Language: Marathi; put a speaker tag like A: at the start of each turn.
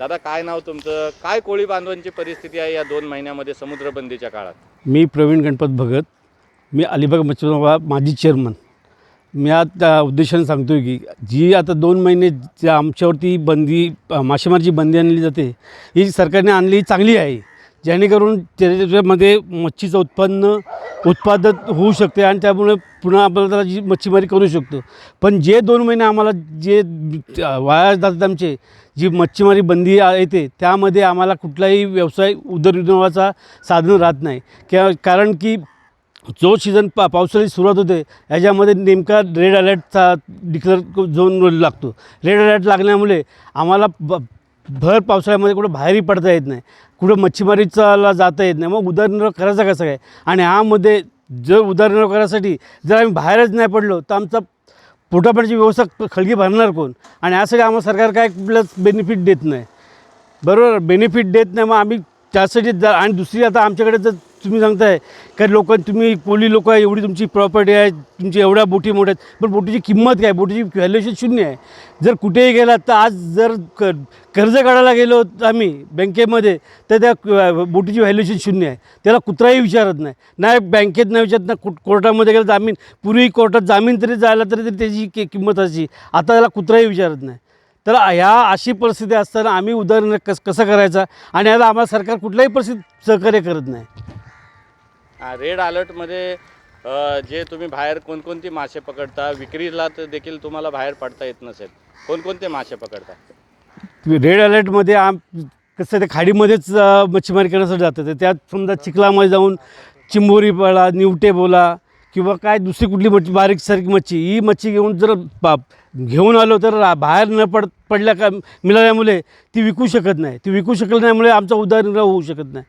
A: दादा काय नाव तुमचं? काय कोळी बांधवांची परिस्थिती आहे या दोन महिन्यामध्ये समुद्रबंदीच्या काळात?
B: मी प्रवीण गणपत भगत. मी अलिबाग मच्छीमार माजी चेअरमन मी आता त्या उद्देशाने सांगतो आहे की जी आता दोन महिने ज्या आमच्यावरती बंदी मासेमारीची बंदी आणली जाते ही सरकारने आणली चांगली आहे. जेणेकरून त्याच्यामध्ये मच्छीचं उत्पन्न उत्पादन होऊ शकते आणि त्यामुळे पुन्हा आपल्याला त्याला जी मच्छीमारी करू शकतो. पण जे दोन महिने आम्हाला जे वाया जातात आमचे जी मच्छीमारी बंदी येते त्यामध्ये आम्हाला कुठलाही व्यवसाय उदरनिर्वाहाचा साधन राहत नाही. किंवा कारण की जो सीझन पा पावसाळी सुरुवात होते याच्यामध्ये नेमका रेड अलर्टचा डिक्लेअर झोन लागतो. रेड अलर्ट लागल्यामुळे आम्हाला ब भर पावसाळ्यामध्ये कुठं बाहेरही पडता येत नाही. कुठं मच्छीमारीचाला जाता येत नाही. मग उदरनिर्वाह करायचा कसं काय? आणि ह्यामध्ये जर उदरनिर्वाह करायसाठी जर आम्ही बाहेरच नाही पडलो तर आमचा पोटापाण्याची व्यवस्था खळगी भरणार कोण? आणि यासाठी आम्हाला सरकार काय प्लस बेनिफिट देत नाही. बरोबर? बेनिफिट देत नाही मग आम्ही त्यासाठी जा आणि दुसरी आता आमच्याकडे जर तुम्ही सांगताय. का लोक तुम्ही कोळी लोक आहे एवढी तुमची प्रॉपर्टी आहे तुमची एवढ्या बोटी मोठ्या आहेत. पण बोटीची किंमत काय? बोटीची व्हॅल्युएशन शून्य आहे. जर कुठेही गेलात तर आज जर क कर्ज काढायला गेलो आम्ही बँकेमध्ये तर त्या बोटीची व्हॅल्युएशन शून्य आहे. त्याला कुत्राही विचारत नाही. नाही बँकेत नाही विचारत ना कुठ कोर्टामध्ये गेलं जामीन पूर्वी कोर्टात जामीन तरी जायला तरी तरी त्याची कि किंमत अशी. आता त्याला कुत्राही विचारत नाही. तर ह्या अशी परिस्थिती असताना आम्ही उदाहरण कस कसं करायचं? आणि याला आम्हाला सरकार कुठल्याही परिस्थितीत सहकार्य करत नाही.
A: रेड अलर्टमध्ये जे तुम्ही बाहेर कोणकोणती मासे पकडता विक्रीला तर देखील तुम्हाला बाहेर पडता येत नसेल. कोणकोणते मासे पकडता?
B: रेड अलर्टमध्ये आम कसं ते खाडीमध्येच मच्छीमारी करण्यासाठी जातं तर त्यात समजा चिखलामध्ये जाऊन चिंबोरी बोला निवटे बोला किंवा काय दुसरी कुठली मच्छी बारीक सारखी मच्छी ही मच्छी घेऊन जर घेऊन आलो तर रा- बाहेर न पड पडल्या का मिळाल्यामुळे ती विकू शकत नाही. ती विकू शकत नाहीमुळे आमचा उदरनिर्वाह होऊ शकत नाही.